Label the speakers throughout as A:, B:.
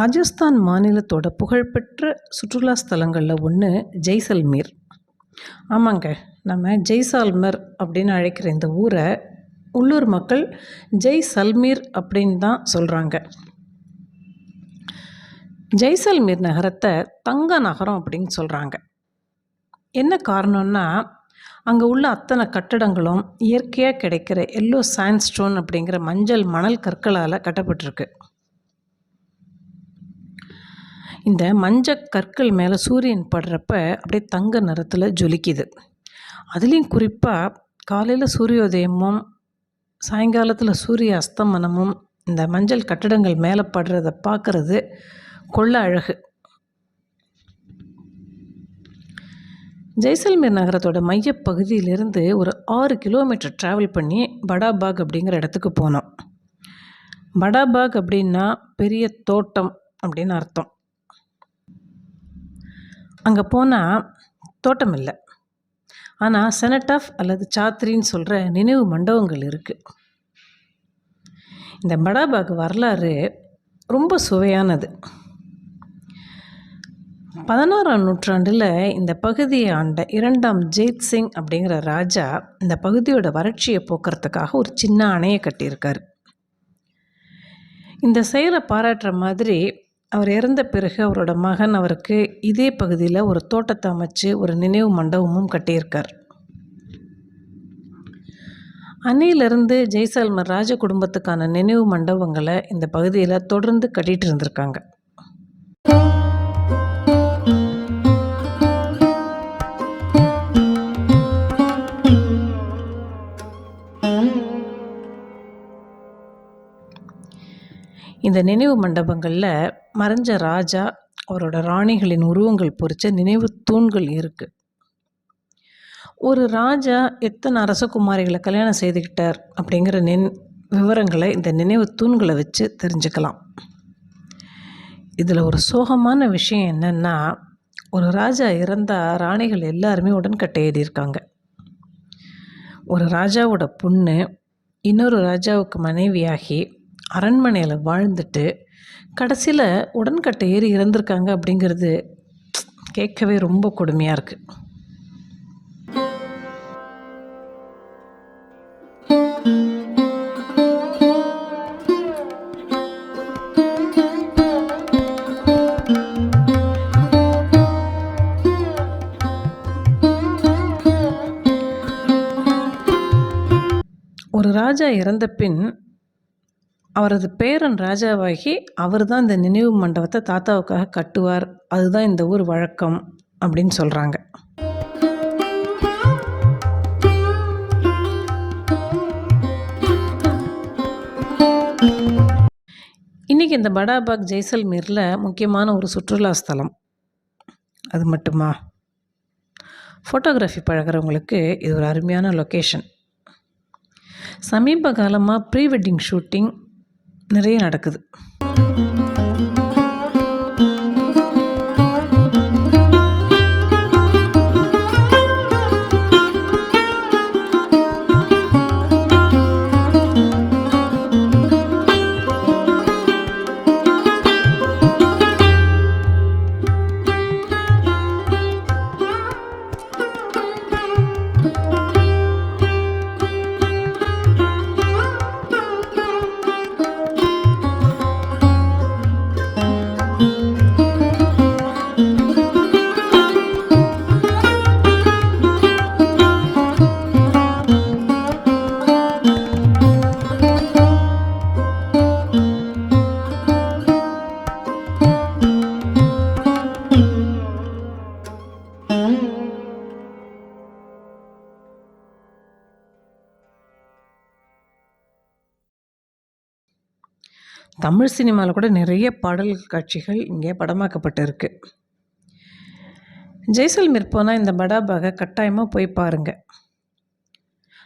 A: ராஜஸ்தான் மாநிலத்தோட புகழ்பெற்ற சுற்றுலா ஸ்தலங்களில் ஒன்று ஜெய்சல்மீர். ஆமாங்க நம்ம ஜெய்சால்மர் அப்படின்னு அழைக்கிற இந்த ஊரை உள்ளூர் மக்கள் ஜெய்சல்மீர் அப்படின்னு தான் சொல்கிறாங்க ஜெய்சல்மீர் நகரத்தை தங்க நகரம் அப்படின்னு சொல்கிறாங்க என்ன காரணம்னா அங்கே உள்ள அத்தனை கட்டடங்களும் இயற்கையாக கிடைக்கிற எல்லோ சாண்ட்ஸ்டோன் அப்படிங்கிற மஞ்சள் மணல் கற்களால் கட்டப்பட்டிருக்கு. இந்த மஞ்சள் கற்கள் மேலே சூரியன் படுறப்ப அப்படியே தங்க நிறத்தில் ஜொலிக்குது. அதுலேயும் குறிப்பாக காலையில் சூரியோதயமும் சாயங்காலத்தில் சூரிய அஸ்தமனமும் இந்த மஞ்சள் கட்டடங்கள் மேலே படுறத பார்க்குறது கொள்ள அழகு. ஜெய்சல்மீர் நகரத்தோட மையப்பகுதியிலிருந்து ஒரு ஆறு கிலோமீட்டர் ட்ராவல் பண்ணி படாபாக் அப்படிங்கிற இடத்துக்கு போனோம். படாபாக் அப்படின்னா பெரிய தோட்டம் அப்படின்னு அர்த்தம். அங்கே போனால் தோட்டம் இல்லை. ஆனால் செனட்டாஃப் அல்லது சாத்ரின்னு சொல்கிற நினைவு மண்டபங்கள் இருக்குது இந்த மடாபாக் வரலாறு ரொம்ப சுவையானது. பதினாறாம் நூற்றாண்டில் இந்த பகுதியை ஆண்ட இரண்டாம் ஜெய்த் சிங் அப்படிங்கிற ராஜா இந்த பகுதியோட வறட்சியை போக்குறதுக்காக ஒரு சின்ன அணையை கட்டியிருக்காரு. இந்த செயலை பாராட்டுற மாதிரி அவர் இறந்த பிறகு அவரோட மகன் அவருக்கு இதே பகுதியில் ஒரு தோட்டத்தை அமைச்சு ஒரு நினைவு மண்டபமும் கட்டியிருக்கார். அன்னையிலிருந்து ஜெய்சால்மர் ராஜ குடும்பத்துக்கான நினைவு மண்டபங்களை இந்த பகுதியில் தொடர்ந்து கட்டிகிட்டு இருந்திருக்காங்க. இந்த நினைவு மண்டபங்களில் மறைஞ்ச ராஜா அவரோட ராணிகளின் உருவங்கள் பொறிச்ச நினைவு தூண்கள் இருக்குது ஒரு ராஜா எத்தனை அரசகுமாரிகளை கல்யாணம் செய்துக்கிட்டார் அப்படிங்கிற நின் விவரங்களை இந்த நினைவு தூண்களை வச்சு தெரிஞ்சுக்கலாம். இதில் ஒரு சோகமான விஷயம் என்னென்னா ஒரு ராஜா இறந்தால் ராணிகள் எல்லாருமே உடன்கட்டை ஏறியிருக்காங்க. ஒரு ராஜாவோட பொண்ணு இன்னொரு ராஜாவுக்கு மனைவியாகி அரண்மனையில் வாழ்ந்துட்டு கடைசியில் உடன்கட்டை ஏறி இறந்துருக்காங்க அப்படிங்கிறது கேட்கவே ரொம்ப கொடுமையாக இருக்குது ஒரு ராஜா இறந்த பின் அவரது பேரன் ராஜாவாகி அவர் தான் இந்த நினைவு மண்டபத்தை தாத்தாவுக்காக கட்டுவார். அதுதான் இந்த ஊர் வழக்கம் அப்படின்னு சொல்கிறாங்க இன்றைக்கி இந்த படாபாக் ஜெய்சல்மீரில் முக்கியமான ஒரு சுற்றுலா ஸ்தலம். அது மட்டுமா? ஃபோட்டோகிராஃபி பழகிறவங்களுக்கு இது ஒரு அருமையான லொக்கேஷன் சமீப காலமாக ப்ரீ வெட்டிங் ஷூட்டிங் நிறைய நடக்குது. தமிழ் சினிமாவில் கூட நிறைய பாடல் காட்சிகள் இங்கே படமாக்கப்பட்டிருக்கு. ஜெய்சல்மீர் போனால் இந்த படாபாக கட்டாயமாக போய் பாருங்கள்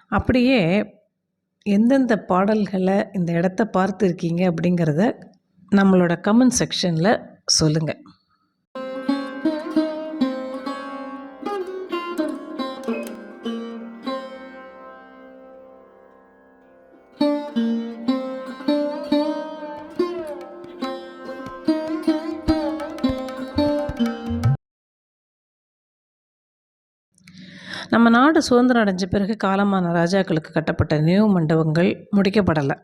A: அப்படியே எந்தெந்த பாடல்களை இந்த இடத்த பார்த்துருக்கீங்க அப்படிங்கிறத நம்மளோட கமெண்ட் செக்ஷனில் சொல்லுங்கள் நம்ம நாடு சுதந்திரம் அடைஞ்ச பிறகு காலமான ராஜாக்களுக்கு கட்டப்பட்ட நினைவு மண்டபங்கள் முடிக்கப்படலை.